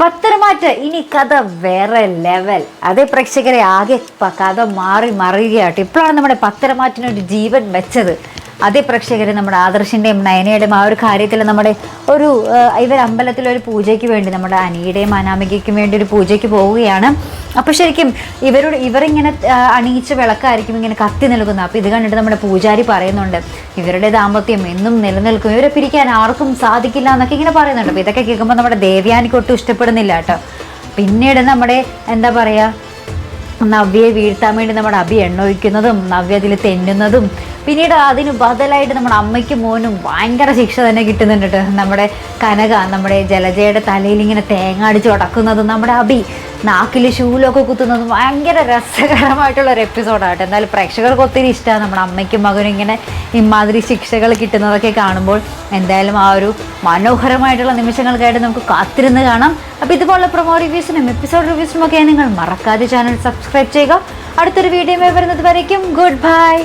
പത്തരമാറ്റ് ഇനി കഥ വേറെ ലെവൽ അതേ പ്രേക്ഷകരെ ആകെ കഥ മാറി മറിയുകയാട്ടോ. ഇപ്പോഴാണ് നമ്മുടെ പത്തരമാറ്റിനൊരു ജീവൻ വെച്ചത്. അതേ പ്രേക്ഷകർ നമ്മുടെ ആദർശിന്റെയും നയനയുടെയും ആ ഒരു കാര്യത്തിൽ നമ്മുടെ ഒരു ഇവർ അമ്പലത്തിൽ ഒരു പൂജയ്ക്ക് വേണ്ടി നമ്മുടെ അനിയുടെയും അനാമികയ്ക്കും വേണ്ടി ഒരു പൂജയ്ക്ക് പോവുകയാണ്. അപ്പോൾ ശരിക്കും ഇവരോട് ഇവരിങ്ങനെ അണിയിച്ച വിളക്കായിരിക്കും ഇങ്ങനെ കത്തി നൽകുന്നത് അപ്പോൾ ഇത് കണ്ടിട്ട് നമ്മുടെ പൂജാരി പറയുന്നുണ്ട് ഇവരുടെ ദാമ്പത്യം എന്നും നിലനിൽക്കും. ഇവരെ പിരിക്കാൻ ആർക്കും സാധിക്കില്ല എന്നൊക്കെ ഇങ്ങനെ പറയുന്നുണ്ട്. അപ്പോൾ ഇതൊക്കെ കേൾക്കുമ്പോൾ നമ്മുടെ ദേവ്യാനിക്ക് ഒട്ടും ഇഷ്ടപ്പെടുന്നില്ല കേട്ടോ. പിന്നീട് നമ്മുടെ എന്താ പറയുക നവ്യയെ വീഴ്ത്താൻ വേണ്ടി നമ്മുടെ അഭി എണ്ണ ഒഴിക്കുന്നതും നവ്യ അതിൽ തെന്നുന്നതും പിന്നീട് അതിന് ബദലായിട്ട് നമ്മുടെ അമ്മയ്ക്കും മോനും ഭയങ്കര ശിക്ഷ തന്നെ കിട്ടുന്നുണ്ട് ട്ടോ. നമ്മുടെ കനക നമ്മുടെ ജലജയുടെ തലയിൽ ഇങ്ങനെ തേങ്ങ അടിച്ച് ഉടക്കുന്നതും നമ്മുടെ അബി നാക്കിൽ ഷൂലൊക്കെ കുത്തുന്നതും ഭയങ്കര രസകരമായിട്ടുള്ള ഒരു എപ്പിസോഡാണ് എന്തായാലും പ്രേക്ഷകർക്ക് ഒത്തിരി ഇഷ്ടമാണ് നമ്മുടെ അമ്മയ്ക്കും മകനും ഇങ്ങനെ ഇമാതിരി ശിക്ഷകൾ കിട്ടുന്നതൊക്കെ കാണുമ്പോൾ. എന്തായാലും ആ ഒരു മനോഹരമായിട്ടുള്ള നിമിഷങ്ങൾക്കായിട്ട് നമുക്ക് കാത്തിരുന്ന് കാണാം. അപ്പോൾ ഇതുപോലുള്ള പ്രൊമോ റിവ്യൂസിനും എപ്പിസോഡ് റിവ്യൂസിനും ഒക്കെ നിങ്ങൾ മറക്കാതെ ചാനൽ സബ്സ്ക്രൈബ് ചെയ്യുക. അടുത്തൊരു വീഡിയോ വരുന്നത് വരയ്ക്കും. Good bye